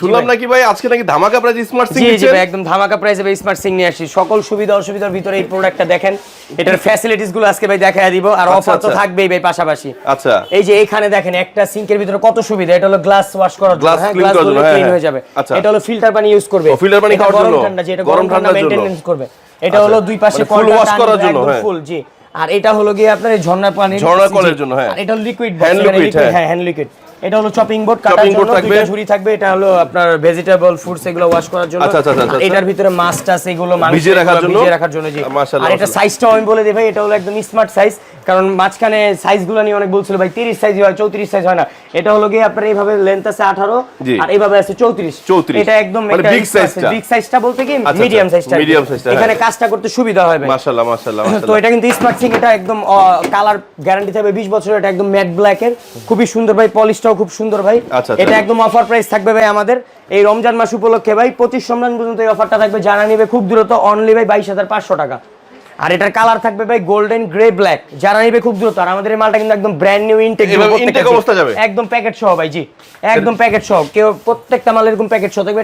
শুনলাম নাকি ভাই আজকে নাকি ধামাকা প্রাইস স্মার্ট সিং জি ভাই একদম ধামাকা প্রাইসে ভাই স্মার্ট সিং নিয়ে আসছি। সকল সুবিধা অসুবিধার ভিতরে এই প্রোডাক্টটা দেখেন। এটার ফ্যাসিলিটিসগুলো আজকে ভাই দেখায় দিব আর আচ্ছা, অফার তো আচ্ছা। থাকবেই ভাই পাশাপাশি। আচ্ছা। এই যে এখানে দেখেন একটা সিঙ্কের ভিতরে কত সুবিধা? এটা হলো গ্লাস ওয়াশ করার জন্য। হ্যাঁ গ্লাস হ্যাঁ, ক্লিন হ্যাঁ। হয়ে যাবে। আচ্ছা। এটা হলো ফিল্টার পানি ইউজ করবে। filter পানি খাওয়ার গরম ঠান্ডা যেটা গরম ঠান্ডা মেইনটেনেন্স করবে। এটা আচ্ছা। হলো দুই পাশে মানে full wash করার জন্য, হ্যাঁ। ফুল জি। আর এটা হলো গিয়ে আপনার ঝর্ণার পানি ঝর্ণার কলের জন্য, হ্যাঁ। এটা লিকুইড Hand liquid, হ্যাঁ। হ্যাঁ হ্যান্ড লিকুইড এটা হলো চপিং বোর্ড কাটার জন্য থাকবে। দুইটা ঝুড়ি থাকবে এটা হলো আপনার ভেজিটেবল ফুডস এগুলো ওয়াশ করার জন্য আচ্ছা, আচ্ছা, আচ্ছা, আচ্ছা। এটার ভিতরে মাছ টাছ এগুলো মাংস ভিজিয়ে রাখার জন্য? ভিজিয়ে রাখার জন্য জি আর এটা। সাইজটাও আমি বলে দিই ভাই এটা হলো একদম স্মার্ট সাইজ কারণ মাঝখানে সাইজগুলো নিয়ে অনেক বলছিল ভাই 30 সাইজ হয় 34 সাইজ হয় না এটা হলো গিয়ে আপনার এইভাবে লেন্থ আছে 18 আর এইভাবে আছে 34 34 এটা একদম মানে big size টা। বিগ সাইজটা বলতে কি মিডিয়াম সাইজটা medium size টা, এখানে। কাজটা করতে সুবিধা হয় ভাই মাশাআল্লাহ মাশাআল্লাহ তো এটা কিন্তু স্মার্ট সিং এটা একদম কালার গ্যারান্টি থাকবে 20 বছরের এটা একদম ম্যাট ব্ল্যাক এর। খুবই সুন্দর ভাই পলিশটাও খুব সুন্দর ভাই। আচ্ছা, আচ্ছা। এটা একদম অফার প্রাইস থাকবে ভাই আমাদের। এই রমজান মাস উপলক্ষে ভাই 25 রমজান পর্যন্ত এই অফারটা থাকবে। যারা নেবে খুব দ্রুত অনলি ভাই 22500 টাকা। আর এটার কালার থাকবে ভাই গোল্ডেন গ্রে ব্ল্যাক যারা নেবে খুব দ্রুত আর আমাদের এই মালটা কিন্তু একদম ব্র্যান্ড নিউ ইনটেক? একদম প্যাকেট সহ ভাই জি। একদম প্যাকেট সহ। কেউ প্রত্যেকটা মাল এরকম প্যাকেট সহ থাকবে।